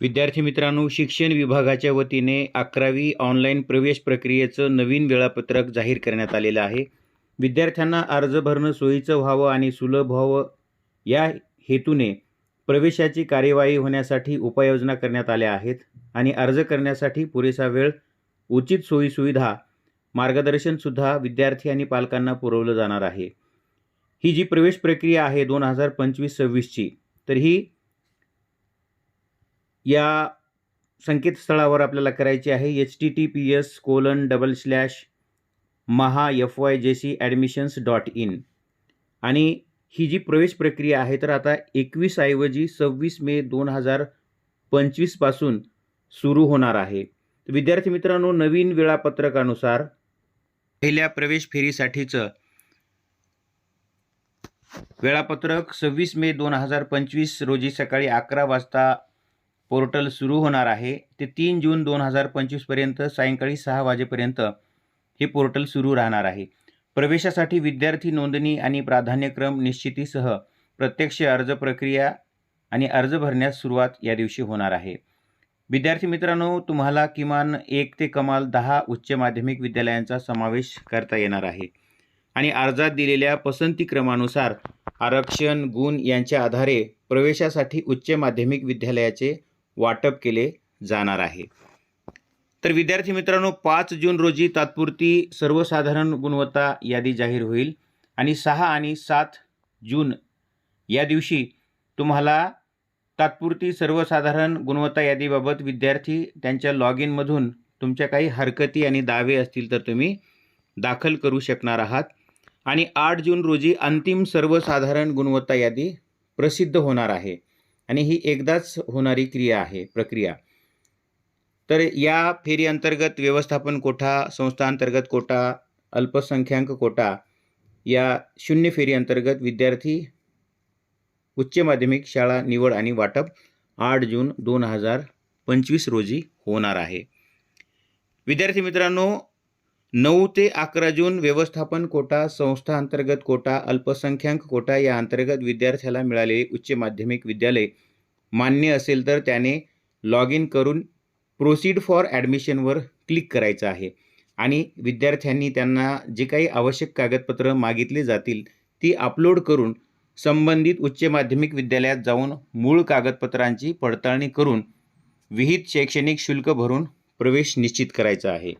विद्यार्थी मित्रांनो शिक्षण विभागाच्या वतीने अकरावी ऑनलाईन प्रवेश प्रक्रियेचं नवीन वेळापत्रक जाहीर करण्यात आलेलं आहे. विद्यार्थ्यांना अर्ज भरणं सोयीचं व्हावं आणि सुलभ व्हावं या हेतूने प्रवेशाची कार्यवाही होण्यासाठी उपाययोजना करण्यात आल्या आहेत आणि अर्ज करण्यासाठी पुरेसा वेळ उचित सोयीसुविधा मार्गदर्शनसुद्धा विद्यार्थी आणि पालकांना पुरवलं जाणार आहे. ही जी प्रवेश प्रक्रिया आहे दोन हजार पंचवीस सव्वीसची तर ही या संकेतस्थळावर आपल्याला करायची आहे. H T T P S colon double slash Maha F Y J C admissions dot in आणि ही जी प्रवेश प्रक्रिया आहे तर आता एकवीस ऐवजी सव्वीस मे दोन हजार पंचवीसपासून सुरू होणार आहे. विद्यार्थी मित्रांनो नवीन वेळापत्रकानुसार पहिल्या प्रवेश फेरीसाठीचं वेळापत्रक सव्वीस मे दोन हजार पंचवीस रोजी सकाळी अकरा वाजता पोर्टल सुरू होणार आहे. ते तीन जून दोन हजार पंचवीसपर्यंत सायंकाळी सहा वाजेपर्यंत हे पोर्टल सुरू राहणार आहे. प्रवेशासाठी विद्यार्थी नोंदणी आणि प्राधान्यक्रम निश्चितीसह प्रत्यक्ष अर्ज प्रक्रिया आणि अर्ज भरण्यास सुरुवात या दिवशी होणार आहे. विद्यार्थी मित्रांनो तुम्हाला किमान एक ते कमाल दहा उच्च माध्यमिक विद्यालयांचा समावेश करता येणार आहे. आणि अर्जात दिलेल्या पसंती क्रमानुसार आरक्षण गुण यांच्या आधारे प्रवेशासाठी उच्च माध्यमिक विद्यालयाचे वाटप केले जाणार आहे. तर विद्यार्थी मित्रांनो पाच जून रोजी तात्पुरती सर्वसाधारण गुणवत्ता यादी जाहीर होईल आणि सहा आणि सात जून या दिवशी तुम्हाला तात्पुरती सर्वसाधारण गुणवत्ता यादीबाबत विद्यार्थी त्यांच्या लॉग इनमधून तुमच्या काही हरकती आणि दावे असतील तर तुम्ही दाखल करू शकणार आहात. आणि आठ जून रोजी अंतिम सर्वसाधारण गुणवत्ता यादी प्रसिद्ध होणार आहे. आणि ही एकदाच होणारी क्रिया आहे प्रक्रिया. तर या फेरी अंतर्गत व्यवस्थापन कोठा संस्थांतर्गत कोटा अल्पसंख्याक कोटा या शून्य फेरी अंतर्गत विद्यार्थी उच्च माध्यमिक शाळा निवड आणि वाटप आठ जून दोन हजार पंचवीस रोजी होणार आहे. विद्यार्थी मित्रांनो नऊ ते अकरा जून व्यवस्थापन कोटा संस्था अंतर्गत कोटा अल्पसंख्याक कोटा या अंतर्गत विद्यार्थ्याला मिळालेले उच्च माध्यमिक विद्यालय. मान्य असेल तर त्याने लॉग इन करून प्रोसीड फॉर ॲडमिशनवर क्लिक करायचं आहे. आणि विद्यार्थ्यांनी त्यांना जे काही आवश्यक कागदपत्रं मागितली जातील ती अपलोड करून संबंधित उच्च माध्यमिक विद्यालयात जाऊन मूळ कागदपत्रांची पडताळणी करून विहित शैक्षणिक शुल्क भरून प्रवेश निश्चित करायचा आहे.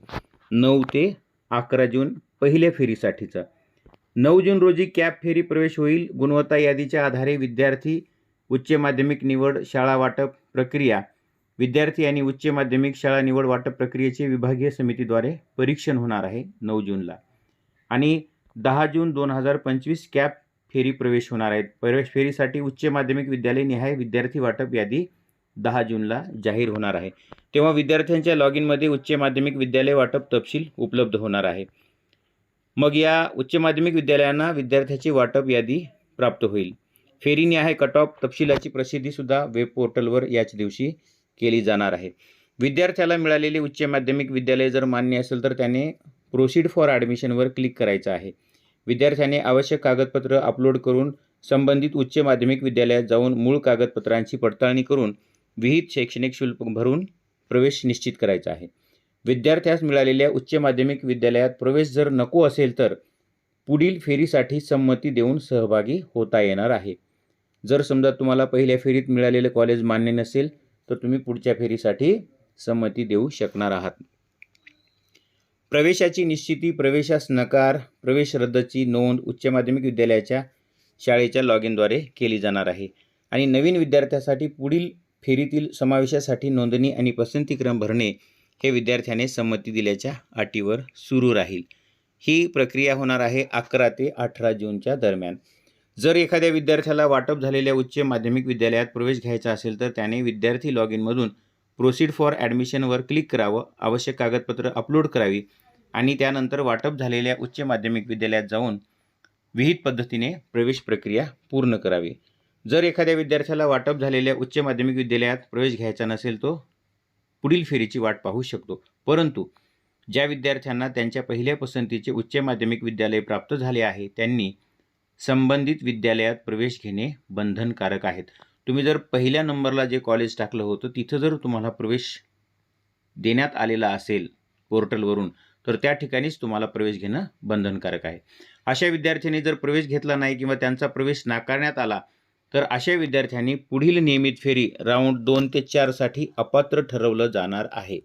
नऊ ते अकरा जून पहिल्या फेरीसाठीचा. नऊ जून रोजी कॅब फेरी प्रवेश होईल. गुणवत्ता यादीच्या आधारे विद्यार्थी उच्च माध्यमिक निवड शाळा वाटप प्रक्रिया विद्यार्थी आणि उच्च माध्यमिक शाळा निवड वाटप प्रक्रियेचे विभागीय समितीद्वारे परीक्षण होणार आहे नऊ जूनला. आणि दहा जून दोन हजार पंचवीस कॅप फेरी प्रवेश होणार आहेत. प्रवेश फेरीसाठी उच्च माध्यमिक विद्यालय निहाय विद्यार्थी वाटप यादी दहा जूनला जाहीर होणार आहे. तेव्हा विद्यार्थ्यांच्या लॉग इनमध्ये उच्च माध्यमिक विद्यालय वाटप तपशील उपलब्ध होणार आहे. मग या उच्च माध्यमिक विद्यालयांना विद्यार्थ्याची वाटप यादी प्राप्त होईल. फेरीने आहे कट ऑफ तपशिलाची प्रसिद्धीसुद्धा वेब पोर्टलवर याच दिवशी केली जाणार आहे. विद्यार्थ्याला मिळालेले उच्च माध्यमिक विद्यालय जर मान्य असेल तर त्याने प्रोसीड फॉर ॲडमिशनवर क्लिक करायचं आहे. विद्यार्थ्याने आवश्यक कागदपत्र अपलोड करून संबंधित उच्च माध्यमिक विद्यालयात जाऊन मूळ कागदपत्रांची पडताळणी करून विहित शैक्षणिक शुल्क भरून प्रवेश निश्चित करायचा आहे. विद्यार्थ्यास मिळालेल्या उच्च माध्यमिक विद्यालयात प्रवेश जर नको असेल तर पुढील फेरीसाठी संमती देऊन सहभागी होता येणार आहे. जर समजा तुम्हाला पहिल्या फेरीत मिळालेलं कॉलेज मान्य नसेल तर तुम्ही पुढच्या फेरीसाठी संमती देऊ शकणार आहात. प्रवेशाची निश्चिती प्रवेशास नकार प्रवेश रद्दची नोंद उच्च माध्यमिक विद्यालयाच्या शाळेच्या लॉग इनद्वारे केली जाणार आहे. आणि नवीन विद्यार्थ्यासाठी पुढील फेरीतील समावेशासाठी नोंदणी आणि पसंतीक्रम भरणे हे विद्यार्थ्याने संमती दिल्याच्या अटीवर सुरू राहील. ही प्रक्रिया होणार आहे अकरा ते अठरा जूनच्या दरम्यान. जर एखाद्या विद्यार्थ्याला वाटप झालेल्या उच्च माध्यमिक विद्यालयात प्रवेश घ्यायचा असेल तर त्याने विद्यार्थी लॉग इनमधून प्रोसीड फॉर ॲडमिशनवर क्लिक करावं आवश्यक कागदपत्र अपलोड करावी आणि त्यानंतर वाटप झालेल्या उच्च माध्यमिक विद्यालयात जाऊन विहित पद्धतीने प्रवेश प्रक्रिया पूर्ण करावी. जर एखाद्या विद्यार्थ्याला वाटप झालेल्या उच्च माध्यमिक विद्यालयात प्रवेश घ्यायचा नसेल तो पुढील फेरीची वाट पाहू शकतो. परंतु ज्या विद्यार्थ्यांना त्यांच्या पहिल्या पसंतीचे उच्च माध्यमिक विद्यालय प्राप्त झाले आहे त्यांनी संबंधित विद्यालयात प्रवेश घेणे बंधनकारक आहेत. तुम्ही जर पहिल्या नंबरला जे कॉलेज टाकलं होतं तिथं जर तुम्हाला प्रवेश देण्यात आलेला असेल पोर्टलवरून तर त्या ठिकाणीच तुम्हाला प्रवेश घेणं बंधनकारक आहे. अशा विद्यार्थ्यांनी जर प्रवेश घेतला नाही किंवा त्यांचा प्रवेश नाकारण्यात आला तर अशा विद्यार्थ्यांनी पुढील नियमित फेरी राऊंड दोन ते चारसाठी अपात्र ठरवलं जाणार आहे.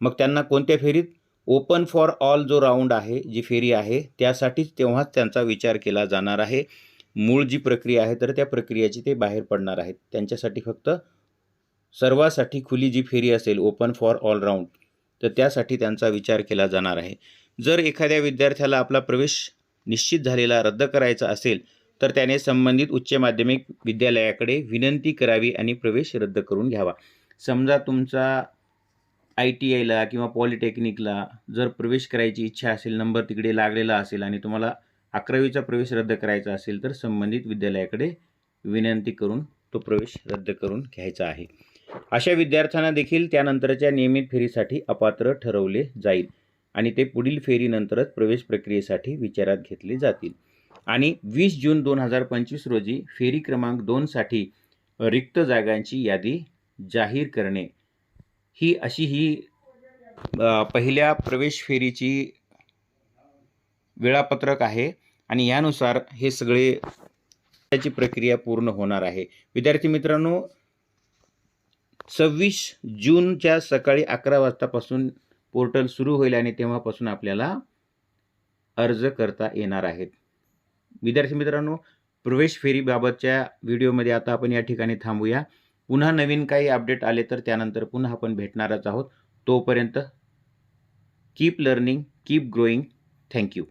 मग त्यांना कोणत्या फेरीत? ओपन फॉर ऑल जो राऊंड आहे जी फेरी आहे त्यासाठीच तेव्हाच त्यांचा विचार केला जाणार आहे. मूळ जी प्रक्रिया आहे तर त्या प्रक्रियेची ते बाहेर पडणार आहेत. त्यांच्यासाठी फक्त सर्वासाठी खुली जी फेरी असेल ओपन फॉर ऑल राऊंड तर त्यासाठी त्यांचा विचार केला जाणार आहे. जर एखाद्या विद्यार्थ्याला आपला प्रवेश निश्चित झालेला रद्द करायचा असेल तर त्याने संबंधित उच्च माध्यमिक विद्यालयाकडे विनंती करावी आणि प्रवेश रद्द करून घ्यावा. समजा तुमचा आय टी आयला किंवा पॉलिटेक्निकला जर प्रवेश करायची इच्छा असेल नंबर तिकडे लागलेला असेल आणि तुम्हाला अकरावीचा प्रवेश रद्द करायचा असेल तर संबंधित विद्यालयाकडे विनंती करून तो प्रवेश रद्द करून घ्यायचा आहे. अशा विद्यार्थ्यांना देखील त्यानंतरच्या नियमित फेरीसाठी अपात्र ठरवले जाईल आणि ते पुढील फेरीनंतरच प्रवेश प्रक्रियेसाठी विचारात घेतले जातील. आणि वीस जून दोन हजार पंचवीस रोजी फेरी क्रमांक दोनसाठी रिक्त जागांची यादी जाहीर करणे. ही अशी ही पहिल्या प्रवेश फेरीची वेळापत्रक आहे आणि यानुसार हे सगळे त्याची प्रक्रिया पूर्ण होणार आहे. विद्यार्थी मित्रांनो सव्वीस जूनच्या सकाळी अकरा वाजतापासून पोर्टल सुरू होईल आणि तेव्हापासून आपल्याला अर्ज करता येणार आहेत. विद्यार्थी मित्रांनो प्रवेश फेरीबाबतच्या व्हिडिओमध्ये आता आपण या ठिकाणी थांबूया. पुन्हा नवीन काही अपडेट आले तर त्यानंतर पुन्हा आपण भेटणारच आहोत. तोपर्यंत keep learning keep growing thank you